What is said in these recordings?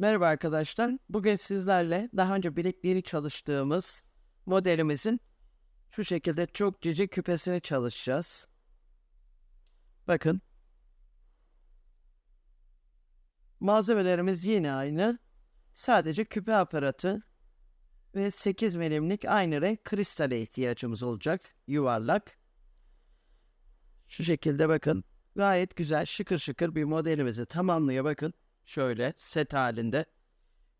Merhaba arkadaşlar. Bugün sizlerle daha önce bilekliğini çalıştığımız modelimizin şu şekilde çok cici küpesini çalışacağız. Bakın. Malzemelerimiz yine aynı. Sadece küpe aparatı ve 8 milimlik aynı renk kristale ihtiyacımız olacak. Yuvarlak. Şu şekilde bakın. Gayet güzel şıkır şıkır bir modelimizi tamamlıyor bakın. Şöyle set halinde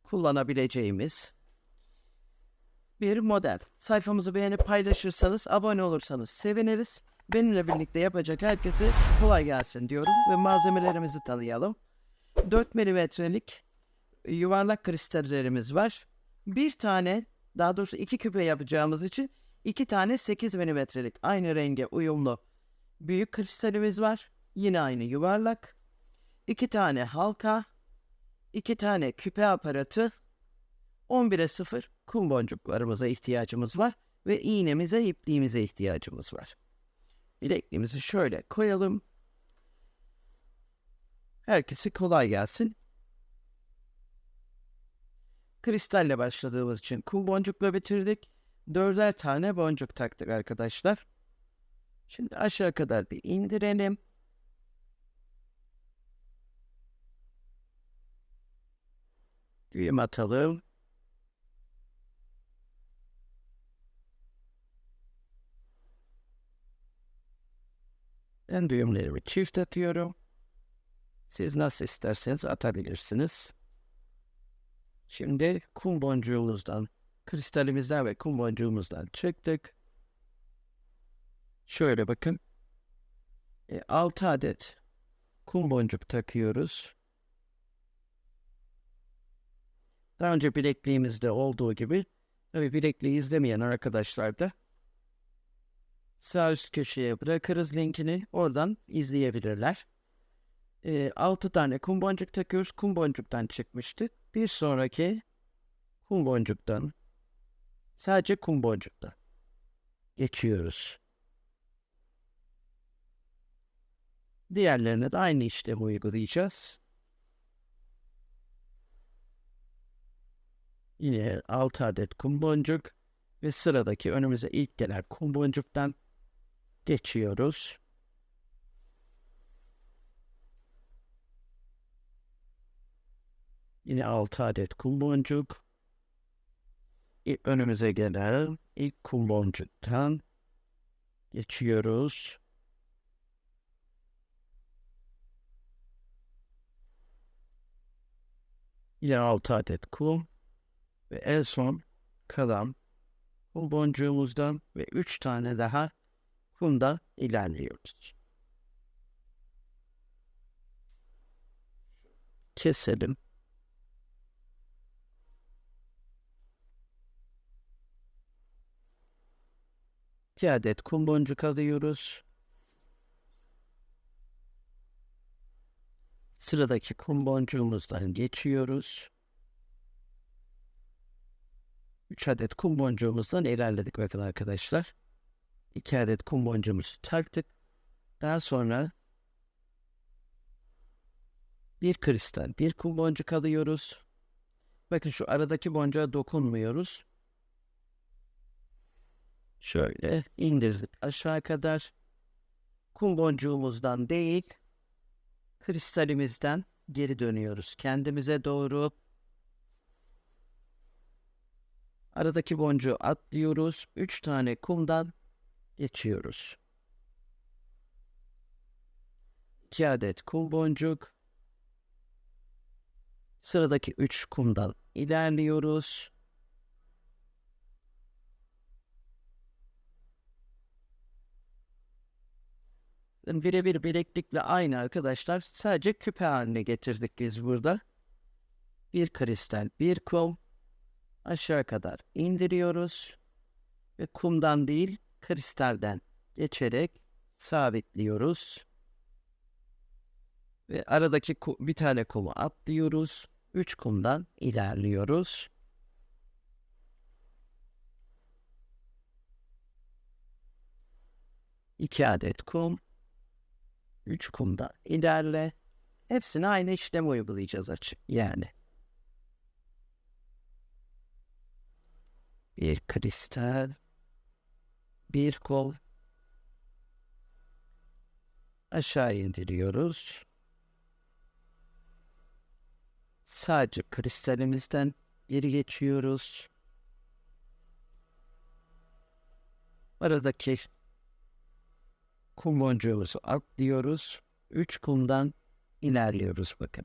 kullanabileceğimiz bir model. Sayfamızı beğenip paylaşırsanız, abone olursanız seviniriz. Benimle birlikte yapacak herkese kolay gelsin diyorum ve malzemelerimizi tanıyalım. 4 milimetrelik yuvarlak kristallerimiz var. Bir tane, daha doğrusu iki küpe yapacağımız için iki tane 8 milimetrelik aynı renge uyumlu büyük kristalimiz var. Yine aynı yuvarlak. iki tane halka, iki tane küpe aparatı, 11'e 0 kum boncuklarımıza ihtiyacımız var ve iğnemize, ipliğimize ihtiyacımız var. Bilekliğimizi şöyle koyalım. Herkese kolay gelsin. Kristalle başladığımız için kum boncukla bitirdik. Dörder tane boncuk taktık arkadaşlar. Şimdi aşağı kadar bir indirelim. Düğüm atalım. Ben düğümlerimi çift atıyorum. Siz nasıl isterseniz atabilirsiniz. Şimdi kum boncuğumuzdan, kristalimizden ve kum boncuğumuzdan çıktık. Şöyle bakın. E, 6 adet kum boncuk takıyoruz. Daha önce bilekliğimizde olduğu gibi tabi bilekliği izlemeyen arkadaşlar da sağ üst köşeye bırakırız linkini. Oradan izleyebilirler. E, 6 tane kum boncuk takıyoruz. Kum boncuktan çıkmıştık. Bir sonraki kum boncuktan sadece kum boncuktan geçiyoruz. Diğerlerine de aynı işlemi uygulayacağız. Yine 6 adet kum boncuk ve sıradaki önümüze ilk gelen kum boncuktan geçiyoruz. Yine 6 adet kum boncuk. İlk önümüze gelen ilk kum boncuktan geçiyoruz. Yine 6 adet kum ve en son kalan kum boncuğumuzdan ve 3 tane daha kumda ilerliyoruz. Keselim. İki adet kum boncuk alıyoruz. Sıradaki kum boncuğumuzdan geçiyoruz. 3 adet kum boncuğumuzdan ilerledik bakın arkadaşlar. 2 adet kum boncuğumuzu taktık. Daha sonra bir kristal, bir kum boncuk alıyoruz. Bakın şu aradaki boncuğa dokunmuyoruz. Şöyle indirdik aşağı kadar. Kum boncuğumuzdan değil, kristalimizden geri dönüyoruz. Kendimize doğru aradaki boncuğu atlıyoruz. 3 tane kumdan geçiyoruz. 2 adet kum boncuk. Sıradaki 3 kumdan ilerliyoruz. birebir bileklikle aynı arkadaşlar. Sadece küpe haline getirdik biz burada. Bir kristal, bir kum aşağı kadar indiriyoruz ve kumdan değil kristalden geçerek sabitliyoruz. Ve aradaki bir tane kumu atlıyoruz. Üç kumdan ilerliyoruz. İki adet kum. 3 kumda ilerle. Hepsine aynı işlemi uygulayacağız açık. Yani Bir kristal. Bir kol. Aşağı indiriyoruz. Sadece kristalimizden geri geçiyoruz. Aradaki kum boncuğumuzu atlıyoruz. Üç kumdan ilerliyoruz bakın.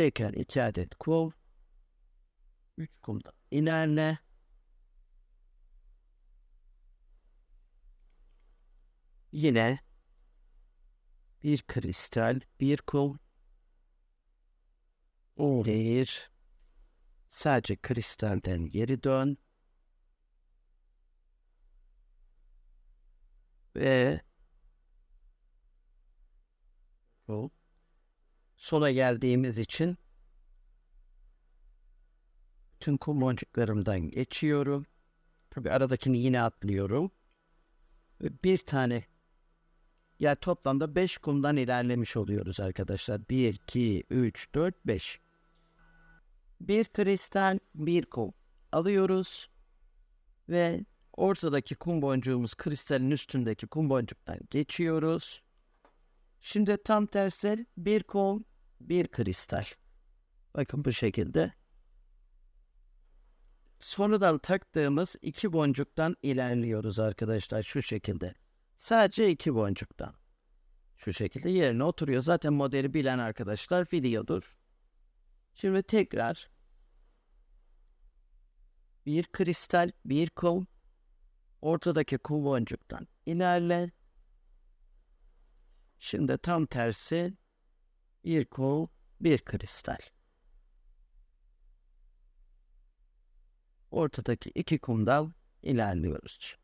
Tekrar iki adet kum. Üç kumdan ilerle. Yine bir kristal, bir kum, bir sadece kristalden geri dön. Ve bu sona geldiğimiz için tüm kum boncuklarımdan geçiyorum. Tabi aradakini yine atlıyorum. Bir tane yani toplamda 5 kumdan ilerlemiş oluyoruz arkadaşlar. 1, 2, 3, 4, 5. Bir kristal, bir kum alıyoruz. Ve ortadaki kum boncuğumuz kristalin üstündeki kum boncuktan geçiyoruz. Şimdi tam tersi bir kum, bir kristal. Bakın bu şekilde. Sonradan taktığımız iki boncuktan ilerliyoruz arkadaşlar şu şekilde. Sadece iki boncuktan. Şu şekilde yerine oturuyor. Zaten modeli bilen arkadaşlar biliyordur. Şimdi tekrar bir kristal, bir kum, ortadaki kum boncuktan ilerle. Şimdi tam tersi bir kum, bir kristal. Ortadaki iki kumdan ilerliyoruz.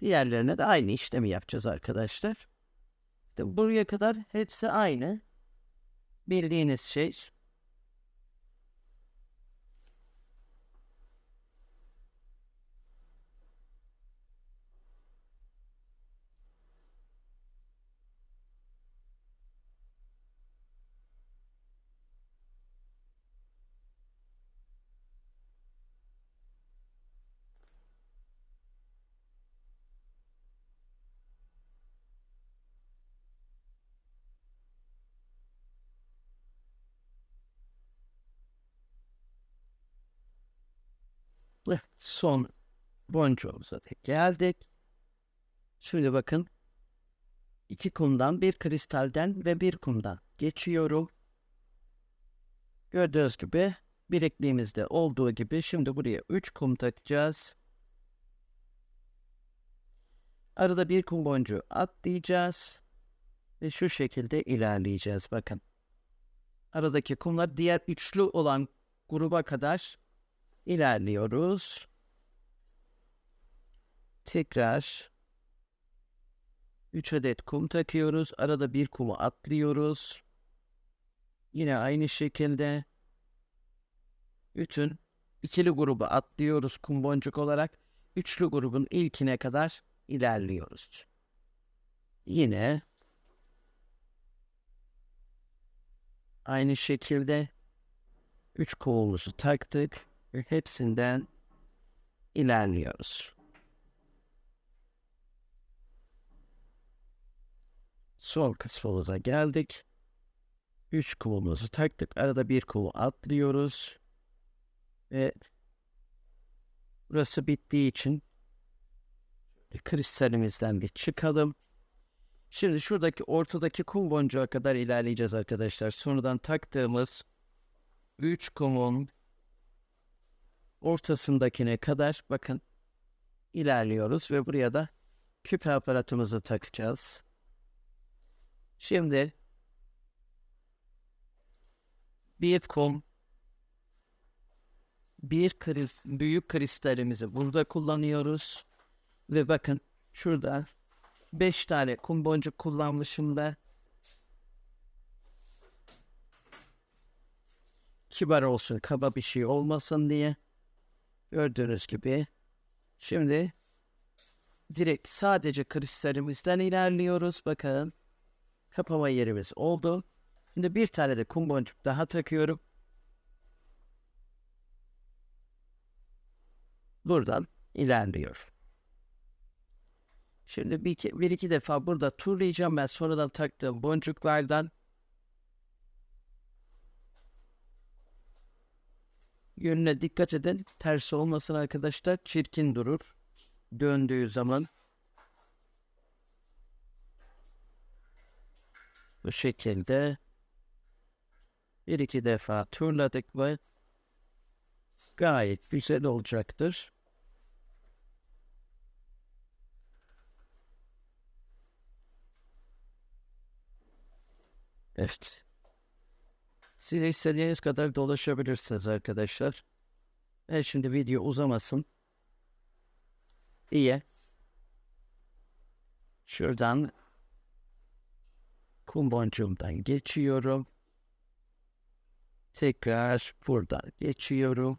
Diğerlerine de aynı işlemi yapacağız arkadaşlar. İşte buraya kadar hepsi aynı. Bildiğiniz şey. Son boncuğumuza da geldik. Şimdi bakın. iki kumdan, bir kristalden ve bir kumdan geçiyorum. Gördüğünüz gibi bilekliğimizde olduğu gibi şimdi buraya 3 kum takacağız. Arada bir kum boncuğu atlayacağız. Ve şu şekilde ilerleyeceğiz bakın. Aradaki kumlar diğer üçlü olan gruba kadar ilerliyoruz. Tekrar 3 adet kum takıyoruz. Arada bir kumu atlıyoruz. Yine aynı şekilde bütün ikili grubu atlıyoruz kum boncuk olarak. Üçlü grubun ilkine kadar ilerliyoruz. Yine aynı şekilde 3 kumumuzu taktık hepsinden ilerliyoruz. Sol kısmımıza geldik. 3 kumumuzu taktık. Arada bir kumu atlıyoruz. Ve burası bittiği için kristalimizden bir çıkalım. Şimdi şuradaki ortadaki kum boncuğa kadar ilerleyeceğiz arkadaşlar. Sonradan taktığımız 3 kumun ortasındakine kadar bakın ilerliyoruz ve buraya da küpe aparatımızı takacağız. Şimdi kum bir kris, büyük kristalimizi burada kullanıyoruz. Ve bakın şurada 5 tane kum boncuk kullanmışım da kibar olsun, kaba bir şey olmasın diye. Gördüğünüz gibi. Şimdi direkt sadece kristalimizden ilerliyoruz. Bakın kapama yerimiz oldu. Şimdi bir tane de kum boncuk daha takıyorum. Buradan ilerliyor. Şimdi bir iki, bir iki defa burada turlayacağım ben sonradan taktığım boncuklardan. Yönüne dikkat edin. Ters olmasın arkadaşlar. Çirkin durur. Döndüğü zaman. Bu şekilde bir iki defa turladık mı gayet güzel olacaktır. Evet. Siz istediğiniz kadar dolaşabilirsiniz arkadaşlar. Ben şimdi video uzamasın. İyi. Şuradan kum boncuğumdan geçiyorum. Tekrar buradan geçiyorum.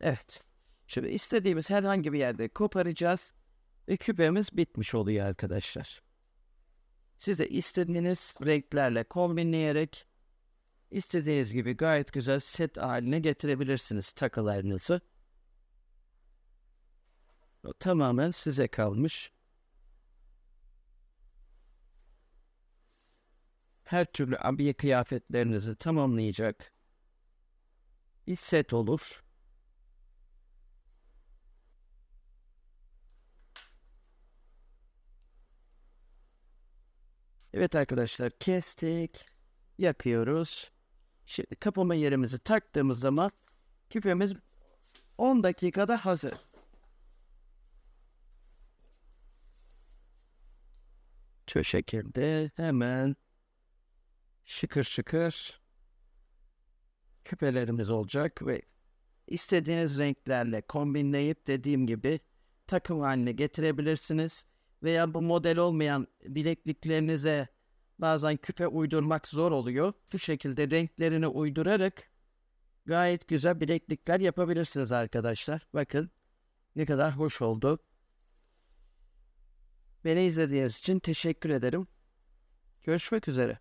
Evet. Şimdi istediğimiz herhangi bir yerde koparacağız. Ve küpemiz bitmiş oluyor arkadaşlar. Size istediğiniz renklerle kombinleyerek istediğiniz gibi gayet güzel set haline getirebilirsiniz takılarınızı. O tamamen size kalmış. Her türlü abiye kıyafetlerinizi tamamlayacak bir set olur. Evet arkadaşlar kestik. Yakıyoruz. Şimdi kapama yerimizi taktığımız zaman küpemiz 10 dakikada hazır. Şu şekilde hemen şıkır şıkır küpelerimiz olacak ve istediğiniz renklerle kombinleyip dediğim gibi takım haline getirebilirsiniz. Veya bu model olmayan bilekliklerinize bazen küpe uydurmak zor oluyor. Bu şekilde renklerini uydurarak gayet güzel bileklikler yapabilirsiniz arkadaşlar. Bakın ne kadar hoş oldu. Beni izlediğiniz için teşekkür ederim. Görüşmek üzere.